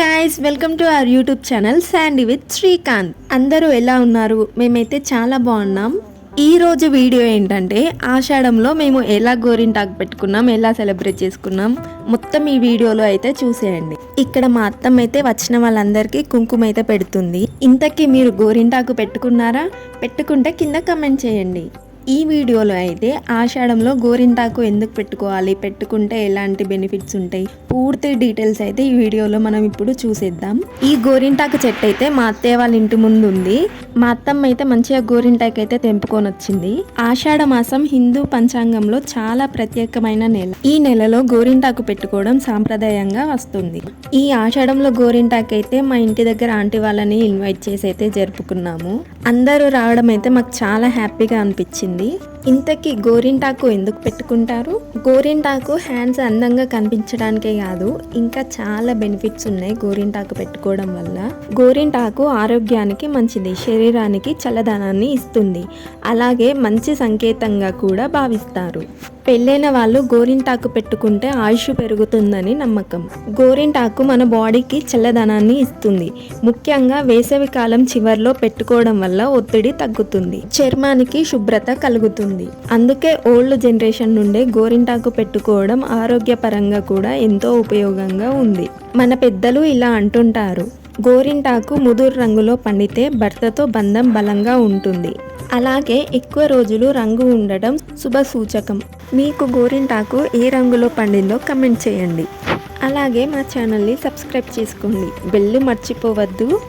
Guys welcome to our YouTube channel Sandy with Srikanth అందరూ ఎలా ఉన్నారు? మేమైతే చాలా బాగున్నాం. ఈ రోజు వీడియో ఏంటంటే ఆషాఢంలో మేము ఎలా గోరింటాకు పెట్టుకున్నాం ఎలా సెలబ్రేట్ చేసుకున్నాం మొత్తం ఈ వీడియోలో అయితే చూసేయండి. ఇక్కడ మా అత్తమ్మ అయితే వచ్చిన వాళ్ళందరికీ కుంకుమ అయితే పెడుతుంది. ఇంతకీ మీరు గోరింటాకు పెట్టుకున్నారా? పెట్టుకుంటే కింద కమెంట్ చేయండి. ఈ వీడియోలో అయితే ఆషాఢంలో గోరింటాకు ఎందుకు పెట్టుకోవాలి? పెట్టుకుంటే ఎలాంటి బెనిఫిట్స్ ఉంటాయి? పూర్తి డీటెయిల్స్ అయితే ఈ వీడియోలో మనం ఇప్పుడు చూసేద్దాం. ఈ గోరింటాకు చెట్టు అయితే మా అత్తయ్య వాళ్ళ ఇంటి ముందు ఉంది. మా అత్తమ్మ అయితే మంచిగా గోరింటాకు అయితే తెంపుకొని వచ్చింది. ఆషాఢ మాసం హిందూ పంచాంగంలో చాలా ప్రత్యేకమైన నెల. ఈ నెలలో గోరింటాకు పెట్టుకోవడం సాంప్రదాయంగా వస్తుంది. ఈ ఆషాఢంలో గోరింటాకు అయితే మా ఇంటి దగ్గర ఆంటీ వాళ్ళని ఇన్వైట్ చేసి అయితే జరుపుకున్నాము. అందరూ రావడం అయితే మాకు చాలా హ్యాపీగా అనిపించింది. వచ్చింది ఇంతకీ గోరింటాకు ఎందుకు పెట్టుకుంటారు? గోరింటాకు హ్యాండ్స్ అందంగా కనిపించడానికే కాదు ఇంకా చాలా బెనిఫిట్స్ ఉన్నాయి గోరింటాకు పెట్టుకోవడం వల్ల. గోరింటాకు ఆరోగ్యానికి మంచిది శరీరానికి చల్లదనాన్ని ఇస్తుంది. అలాగే మంచి సంకేతంగా కూడా భావిస్తారు. పెళ్ళైన వాళ్ళు గోరింటాకు పెట్టుకుంటే ఆయుష్ పెరుగుతుందని నమ్మకం. గోరింటాకు మన బాడీకి చల్లదనాన్ని ఇస్తుంది. ముఖ్యంగా వేసవి కాలం చివర్లో పెట్టుకోవడం వల్ల ఒత్తిడి తగ్గుతుంది. చర్మానికి శుభ్రత కలుగుతుంది. అందుకే ఓల్డ్ జనరేషన్ నుండే గోరింటాకు పెట్టుకోవడం ఆరోగ్యపరంగా కూడా ఎంతో ఉపయోగంగా ఉంది. మన పెద్దలు ఇలా అంటుంటారు గోరింటాకు ముదురు రంగులో పండితే భర్తతో బంధం బలంగా ఉంటుంది. అలాగే ఎక్కువ రోజులు రంగు ఉండడం శుభ సూచకం మీకు గోరింటాకు ఏ రంగులో పండిందో కమెంట్ చేయండి. అలాగే మా ఛానల్ని సబ్స్క్రైబ్ చేసుకోండి. బెల్లు మర్చిపోవద్దు.